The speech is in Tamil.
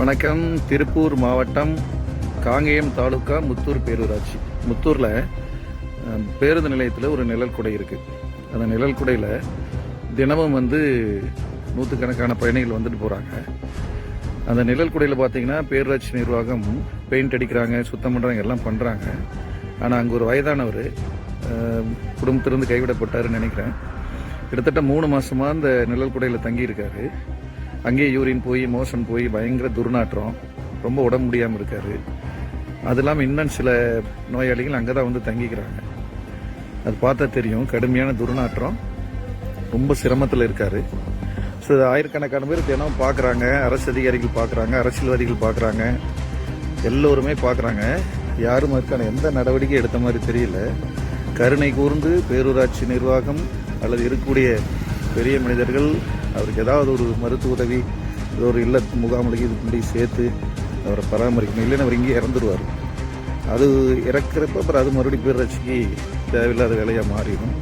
வணக்கம். திருப்பூர் மாவட்டம் காங்கேயம் தாலுக்கா முத்தூர் பேரூராட்சி. முத்தூரில் பேருந்து நிலையத்தில் ஒரு நிழல் குடை இருக்குது அந்த நிழல் குடையில் தினமும் வந்து நூற்றுக்கணக்கான பயணிகள் வந்துட்டு போகிறாங்க அந்த நிழல் குடையில் பார்த்தீங்கன்னா பேரூராட்சி நிர்வாகம் பெயிண்ட் அடிக்கிறாங்க சுத்தம் பண்ணுறாங்க எல்லாம் பண்ணுறாங்க ஆனால் அங்கே ஒரு வயதானவர் குடும்பத்திலிருந்து கைவிடப்பட்டாருன்னு நினைக்கிறேன். கிட்டத்தட்ட மூணு மாதமாக அந்த நிழல் குடையில் தங்கியிருக்காரு. அங்கேயே யூரின் போய் மோஷன் போய் பயங்கர துர்நாற்றம். ரொம்ப உடம்பு முடியாமல் இருக்காரு. அது இல்லாமல் இன்னும் சில நோயாளிகள் அங்கே தான் வந்து தங்கிக்கிறாங்க. அது பார்த்தா தெரியும் கடுமையான துர்நாற்றம். ரொம்ப சிரமத்தில் இருக்காரு. ஸோ ஆயிரக்கணக்கான பேர் தினம் பார்க்குறாங்க. அரசு அதிகாரிகள் பார்க்குறாங்க அரசியல்வாதிகள் பார்க்குறாங்க. எல்லோருமே பார்க்குறாங்க. யாரும் அதுக்கான எந்த நடவடிக்கை எடுத்த மாதிரி தெரியல. கருணை கூர்ந்து பேரூராட்சி நிர்வாகம் அல்லது இருக்கக்கூடிய பெரிய மனிதர்கள் அவருக்கு ஏதாவது ஒரு மருத்துவ உதவி ஏதோ ஒரு இல்ல முகாமலுக்கு இது பண்ணி சேர்த்து அவரை பராமரிக்கணும். இல்லைன்னா அவர் இங்கேயே இறந்துருவார் அது இறக்குறப்ப அப்புறம் அது மறுபடியும் பேரட்சிக்கு தேவையில்லாத வேலையாக மாறிடும்.